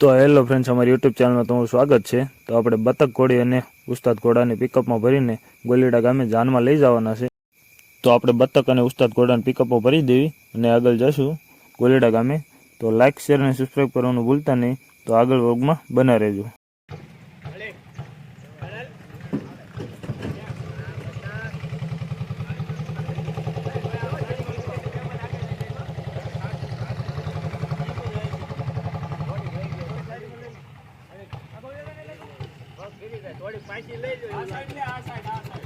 તો hello friends અમારી YouTube ચેનલમાં તમારું સ્વાગત છે. તો આપણે બતક ઘોડી અને ઉસ્તાદ ઘોડાની પિકઅપમાં ભરીને ગોલીડા ગામે જાનમાં લઈ જવાના છે. તો આપણે બતક અને ઉસ્તાદ ઘોડાની પિકઅપો ભરી દેવી અને આગળ જશું ગોલીડા ગામે. તો લાઇક શેર અને સબસ્ક્રાઈબ કરવાનું ભૂલતા નહીં. તો આગળ વર્ગમાં બના રહેજો. થોડી પાછી લઈ લો આ સાઈડ લે આ સાઈડ આ સાઈડ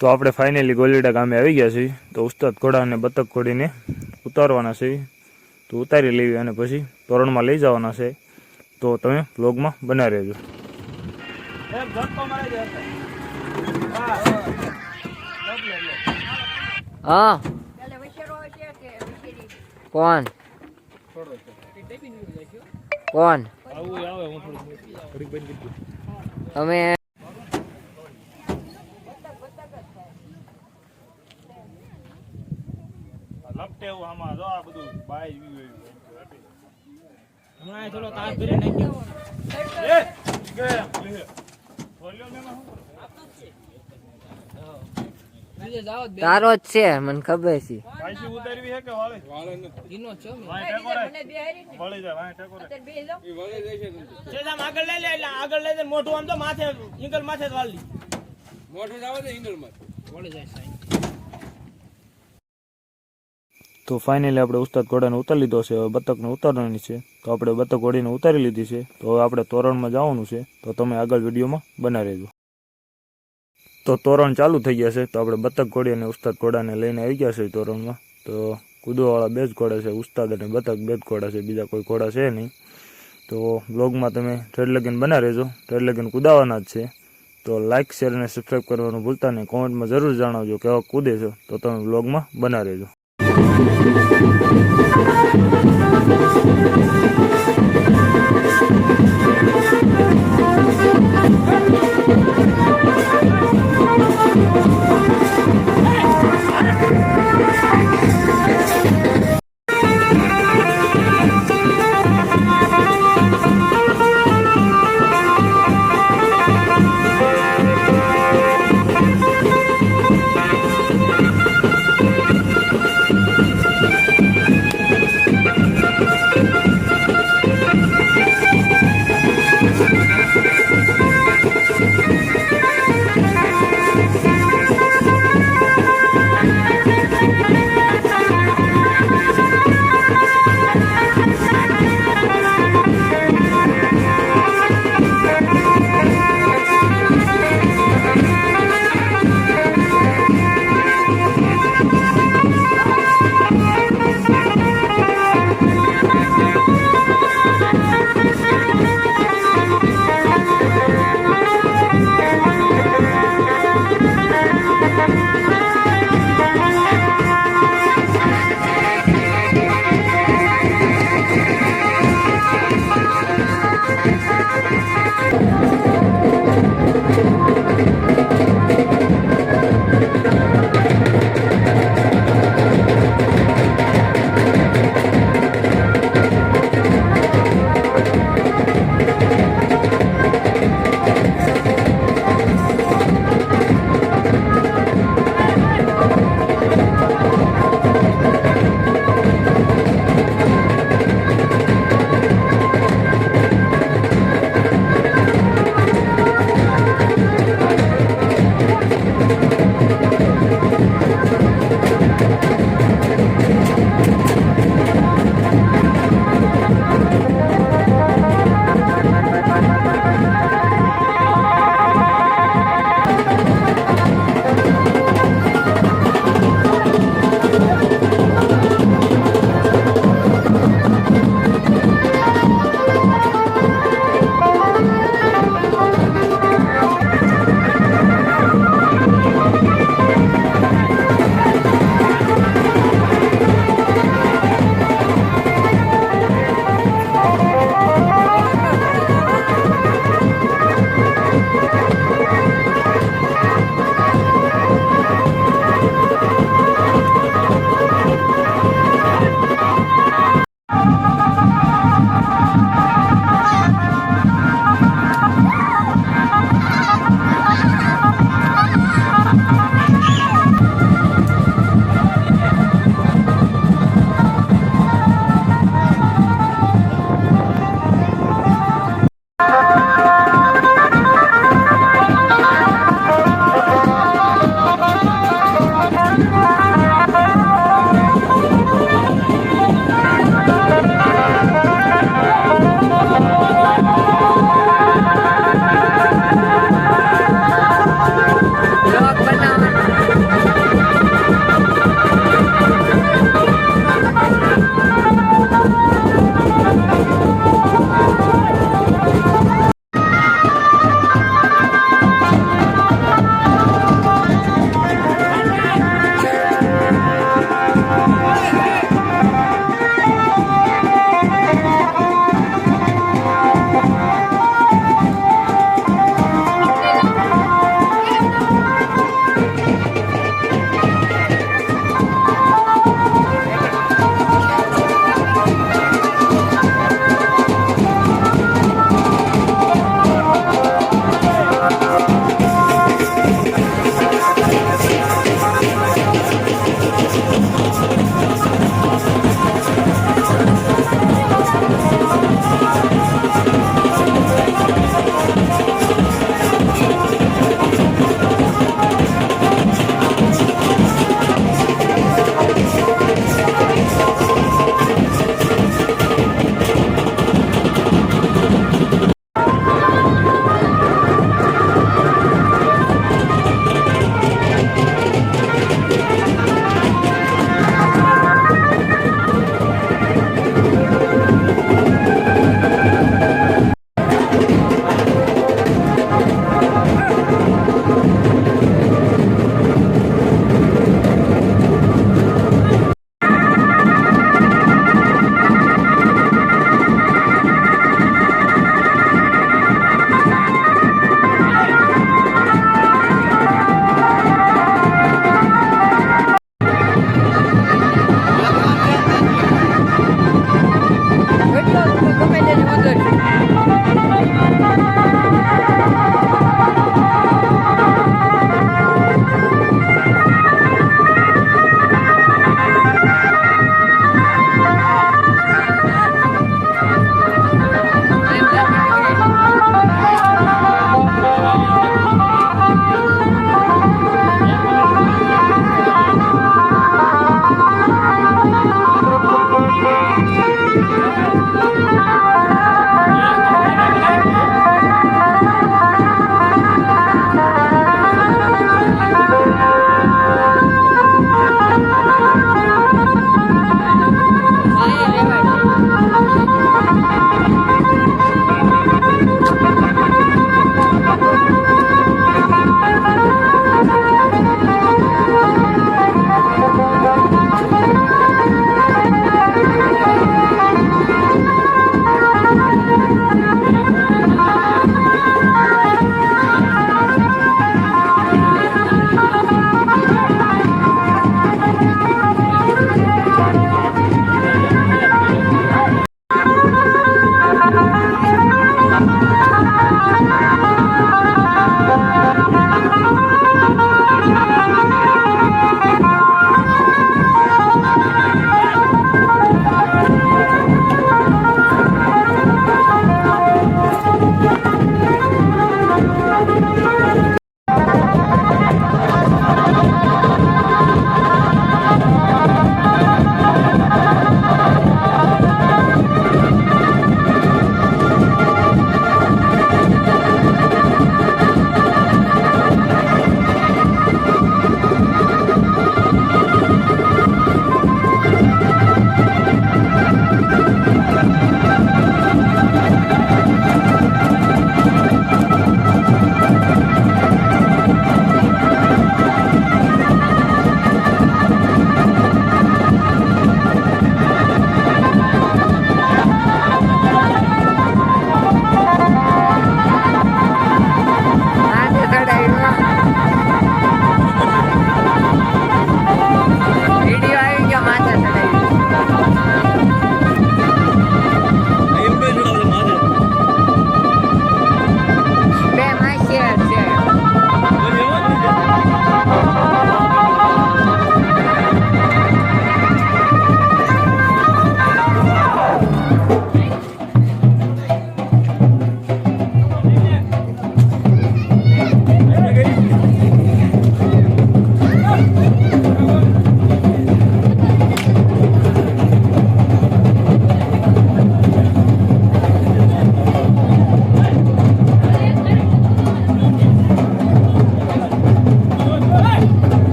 તો આપણે ફાઇનલી ગોલીડા ગામે આવી ગયા છીએ. તો ઉસ્તાદ ઘોડા અને બતક ઘોડીને ઉતારવાના છે. તો ઉતારી લેવી અને પછી તોરણમાં લઈ જવાના છે. તો તમે બ્લોગમાં બના રહેજો. હા. એટલે વૈશેરો છે કે વિશેરી કોણ? કોણ? તમે લપટે એવું આમાં જો આ તારો જ છે મને ખબર છે ઉતારવી કે વાળે ને વળી જાય ટેકો રે. આગળ લઈ લે એટલે આગળ લઈ લે મોઢું આમ તો માથે ઈંગલ માથે જ વાળી તો ફાઇનલી આપણે ઉસ્તાદ ઘોડાને ઉતારી લીધો છે. હવે બતકને ઉતારવાની છે. તો આપણે બતક ઘોડીને ઉતારી લીધી છે. તો હવે આપણે તોરણમાં જવાનું છે. તો તમે આગળ વિડીયોમાં બના રહેજો. તો તોરણ ચાલુ થઈ ગયા છે. તો આપણે બતક ઘોડી અને ઉસ્તાદ ઘોડાને લઈને આવી ગયા છે તોરણમાં. તો કૂદવાવાળા બે જ ઘોડા છે. ઉસ્તાદ અને બતક બે જ ઘોડા છે. બીજા કોઈ ઘોડા છે નહીં. તો બ્લોગમાં તમે ટ્રેડ લગીન બના રહેજો. ટ્રેડ લગીન કૂદાવાના જ છે. તો લાઇક શેર અને સબસ્ક્રાઈબ કરવાનું ભૂલતા નહીં. કોમેન્ટમાં જરૂર જણાવજો કેવા કૂદે છો. તો તમે બ્લોગમાં બના રહેજો. Thank you.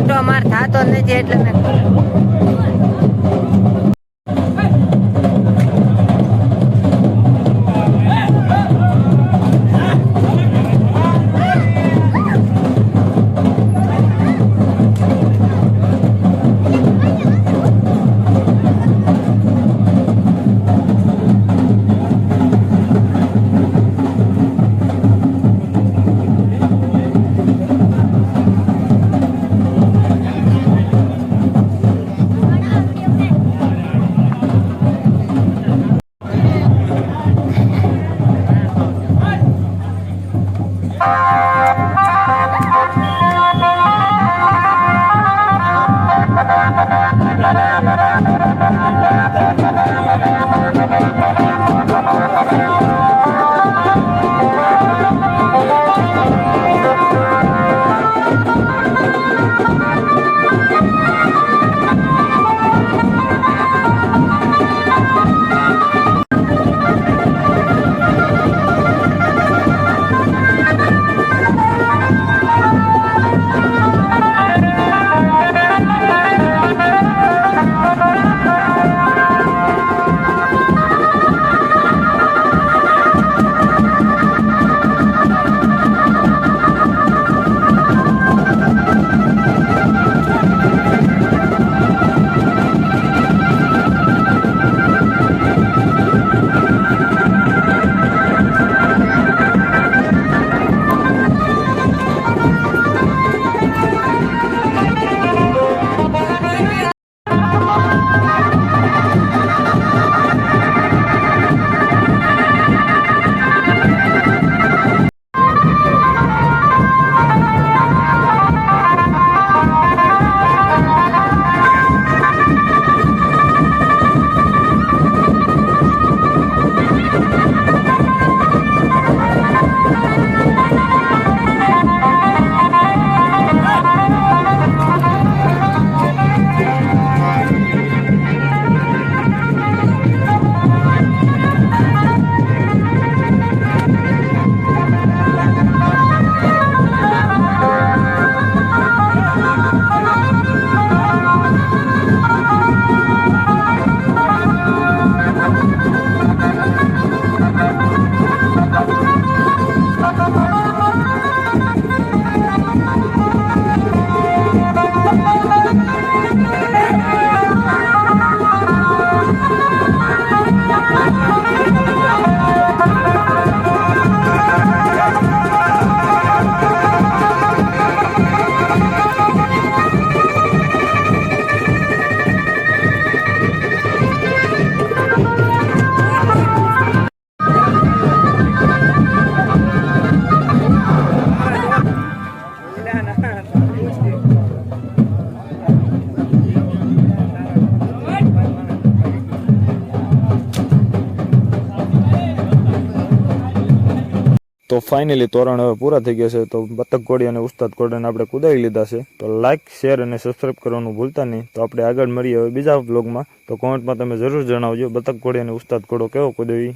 મોટો માર થતો નથી એટલે મેં તો ફાઇનલી તોરણ હવે પૂરા થઈ ગયા છે, તો બતક ઘોડી અને ઉસ્તાદ ઘોડીને આપણે કુદાવી લીધા છે. તો લાઇક શેર અને સબસ્ક્રાઇબ કરવાનું ભૂલતા નહીં. તો આપણે આગળ મળીએ હવે બીજા બ્લોગમાં તો કોમેન્ટમાં તમે જરૂર જણાવજો, બતક ઘોડી અને ઉસ્તાદ ઘોડો કેવો કુદાવી?